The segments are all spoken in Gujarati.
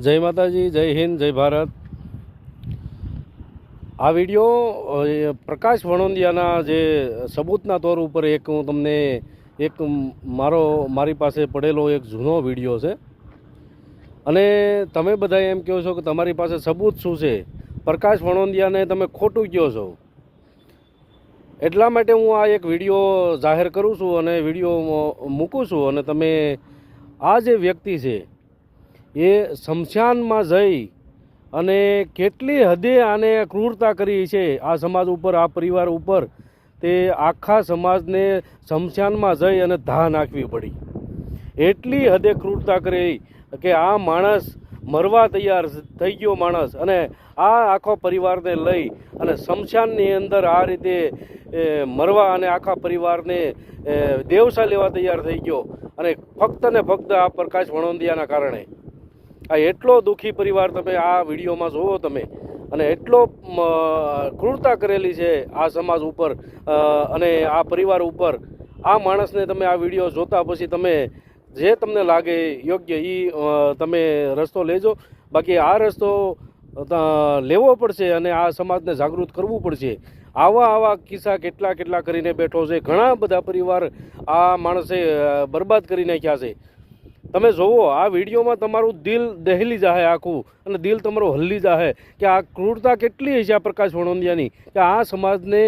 જય માતાજી, જય હિન્દ, જય ભારત. આ વીડિયો પ્રકાશ વણોંદિયાના જે સબૂતના તોર ઉપર એક હું તમને, એક મારો, મારી પાસે પડેલો એક જૂનો વીડિયો છે. અને તમે બધા એમ કહો છો કે તમારી પાસે સબૂત શું છે? પ્રકાશ વણોંદિયાને તમે ખોટું કહો છો. એટલા માટે હું આ એક વીડિયો જાહેર કરું છું અને વીડિયો મૂકું છું અને તમે આ જે વ્યક્તિ છે એ શમશાનમાં જઈ અને કેટલી હદે આને ક્રૂરતા કરી છે આ સમાજ ઉપર, આ પરિવાર ઉપર, તે આખા સમાજને શમશાનમાં જઈ અને ધા નાખવી પડી. એટલી હદે ક્રૂરતા કરી કે આ માણસ મરવા તૈયાર થઈ ગયો માણસ અને આ આખો પરિવારને લઈ અને શમશાનની અંદર આ રીતે મરવા અને આખા પરિવારને દેવસા લેવા તૈયાર થઈ ગયો અને ફક્ત ને ફક્ત આ પ્રકાશ વણોંદિયાના કારણે. આ એટલો દુઃખી પરિવાર તમે આ વિડીયોમાં જોવો તમે. અને એટલો ક્રૂરતા કરેલી છે આ સમાજ ઉપર અને આ પરિવાર ઉપર. આ માણસને તમે આ વીડિયો જોતા પછી તમે જે તમને લાગે યોગ્ય એ તમે રસ્તો લેજો. બાકી આ રસ્તો લેવો પડશે અને આ સમાજને જાગૃત કરવું પડશે. આવા આવા કિસ્સા કેટલા કેટલા કરીને બેઠો છે. ઘણા બધા પરિવાર આ માણસે બરબાદ કરી નાખ્યા છે. તમે જોવો, આ વિડીયોમાં તમારું દિલ દહેલી જાહે આખું અને દિલ તમારું હલ્લી જાહે કે આ ક્રૂરતા કેટલી છે આ પ્રકાશ વણોંદિયાની? કે આ સમાજને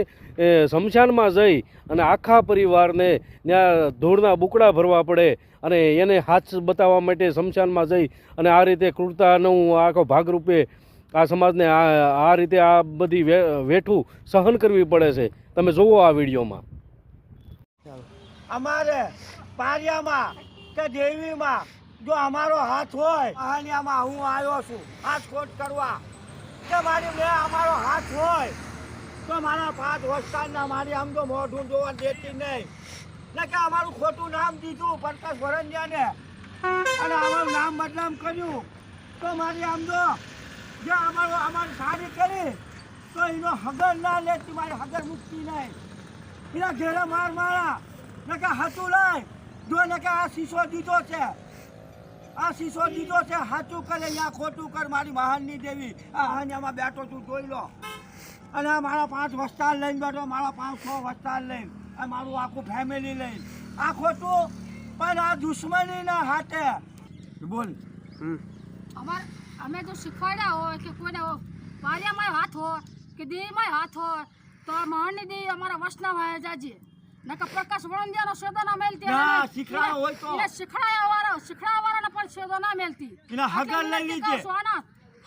શમશાનમાં જઈ અને આખા પરિવારને ત્યાં ધૂળના બુકડા ભરવા પડે અને એને હાથ બતાવવા માટે શમશાનમાં જઈ અને આ રીતે ક્રૂરતાનું આખો ભાગરૂપે આ સમાજને આ આ રીતે આ બધી વેઠું સહન કરવી પડે છે. તમે જુઓ આ વિડીયોમાં. અમારે પારિયામાં કે દેવીમાં જો અમારો હાથ હોય આહનિયામાં હું આવ્યો છું, હાથ ખોટ કરવા. કે મારી મેં અમારો હાથ હોય, તો મારા પાંચ વસ્તારના મારી આમ તો મોઢું જોવા દેતી નહીં. ને કે અમારું ખોટું નામ દીધું પ્રકાશ વરંડિયાને અને અમારું નામ બદનામ કર્યું. તો મારી આમ તો જે અમારું અમારી સારી કરી, તો એનો હગર ના લેતી, મારી હગર મૂકતી નહીં. એના ઘેરા માર મારા. ને કે હતું લાય જો ને કે આ શીશો દીધો છે. આ શીશો દીધો છે. સાચું કરે યા ખોટું કર મારી મહાનની દેવી. આ હાન્યામાં બેઠો છું જોઈ લો. અને મારા પાંચ વસ્તાર લઈને બેઠો મારા પાંચ છ વસ્તાર લઈને. આ મારું આખું ફેમિલી લઈને. આ ખોટું પણ આ દુશ્મનીના હાથે. બોલ. અમાર અમે જો શીખવાડ્યા હોય કે કોઈને વાલિયામાં હાથ હોય કે દેવીમાં હાથ હોય તો આ મહાનની દેવી અમારા વસના વાયા જાજે. નકર પ્રકાશ વણંદિયાનો શોધો ના મેલતી. ના, શીખડાયો હોય તો. એને શીખડાયા વાળો શીખડાયા વાળાને પણ શોધો ના મેલતી. એના હગર લઈ એટલે સોના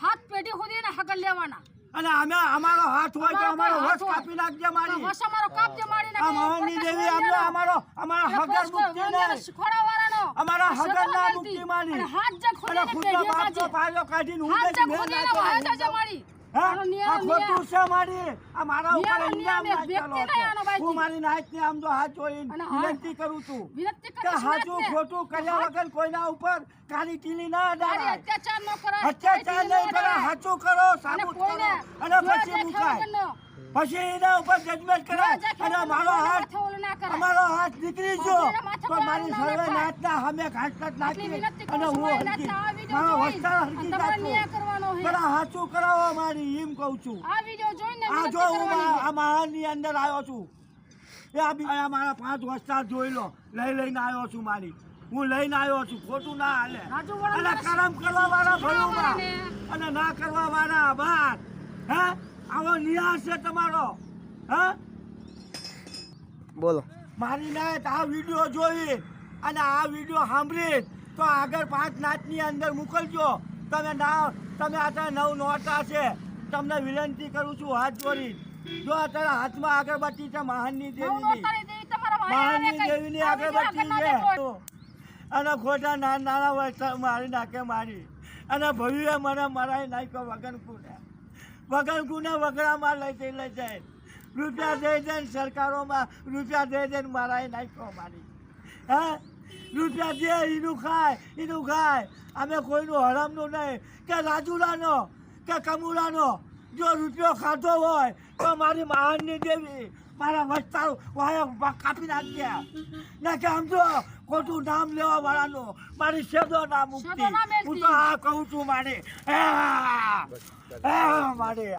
હાથ પેઢી સુધી ને હગર લેવાના. અને અમે અમારો હાથ હોય તો અમારો અમારો વસ. કાપી નાખજે મારી. વસ અમારો કાપજે મારીને આ કે દેવી આમનો અમારો અમારો અમારા એટલે હગર મુક્તિ ને શીખવાડવા વાળાનો અમારા હગર ના મુક્તિ મારી. અને હાથ જે ખોલીને ખુદના કાઢી હાથ જે ખોલીને વાયા નાખ્યો. મારી. ખોટું છે મારી. આ મારા ઉપર નાખેલો. હું મારી નાઈટને આમ તો હાથ જોઈને વિનંતી કરું છું કે હાચું ખોટું કર્યા વગર કોઈના ઉપર કાળી ટીલી ના તારી અડાડાય. અત્યાચાર ન અત્યાચાર નહીં કરે હાચું કરો અને સાબુત કરો. અને જો પછી મુકાય. પછી એના ઉપર જજમેન્ટ જો કરાય. અને મારો હાથ. અમારો હાથ નીકળી કોઈને તો મારી સર્વે નાચના અમે આટલી નાખી અને હું મારી વસ્તાર નાખું કરવાનો છે. પણ હાચું કરાવો મારી એમ કહું છું. આ વિડિયો જોઈને આ જો હું આ છે. મહાલની અંદર આવ્યો છું. એ આ બી- મારા પાંચ વસ્તાર જોઈ લો. લઈ લઈને આવ્યો છું મારી. હું લઈને આવ્યો છું. ખોટું ના હાલે. અને કરમ કરવા વાળા ભલુમાં અને ના કરવા વાળા આભાર. હે? આવો નિયાસ છે તમારો. હે? બોલો. મારી નાયત આ વીડિયો જોઈ અને આ વીડિયો સાંભળી તો આગળ પાંચ નાચની અંદર મોકલજો. તમે ના તમે અત્યારે નવ નોટા છે. તમને વિનંતી કરું છું હાથ જોડી જો અત્યારે હાથમાં આગળબત્તી છે મહાનની દેવીની. મહાનની દેવીની ના છે. અને ખોટા નાના નાના મારી નાખે મારી. અને ભવ્ય મને મરાઈ નાખ્યો વગર કુને વગર કુને વગડામાં લઈ જઈ લઈ જાય રૂપિયા દઈ દઈને સરકારોમાં રૂપિયા દઈ દઈને મરાઈ નાખ્યો મારી. હે? રૂપિયા દે એનું ખાય એનું ખાય. અમે કોઈનું હરામનું નહીં. કે રાજુલાનો કે કમુલાનો જો રૂપિયો ખાધો હોય તો મારી મહાનની દેવી મારા વસ્તાર વાયા કાપી નાખ્યા. ના કે આમ જો ખોટું નામ લેવા વાળાનું મારી શેદો નામ મુક્તિ. હું તો આ કહું છું મારે. મારે.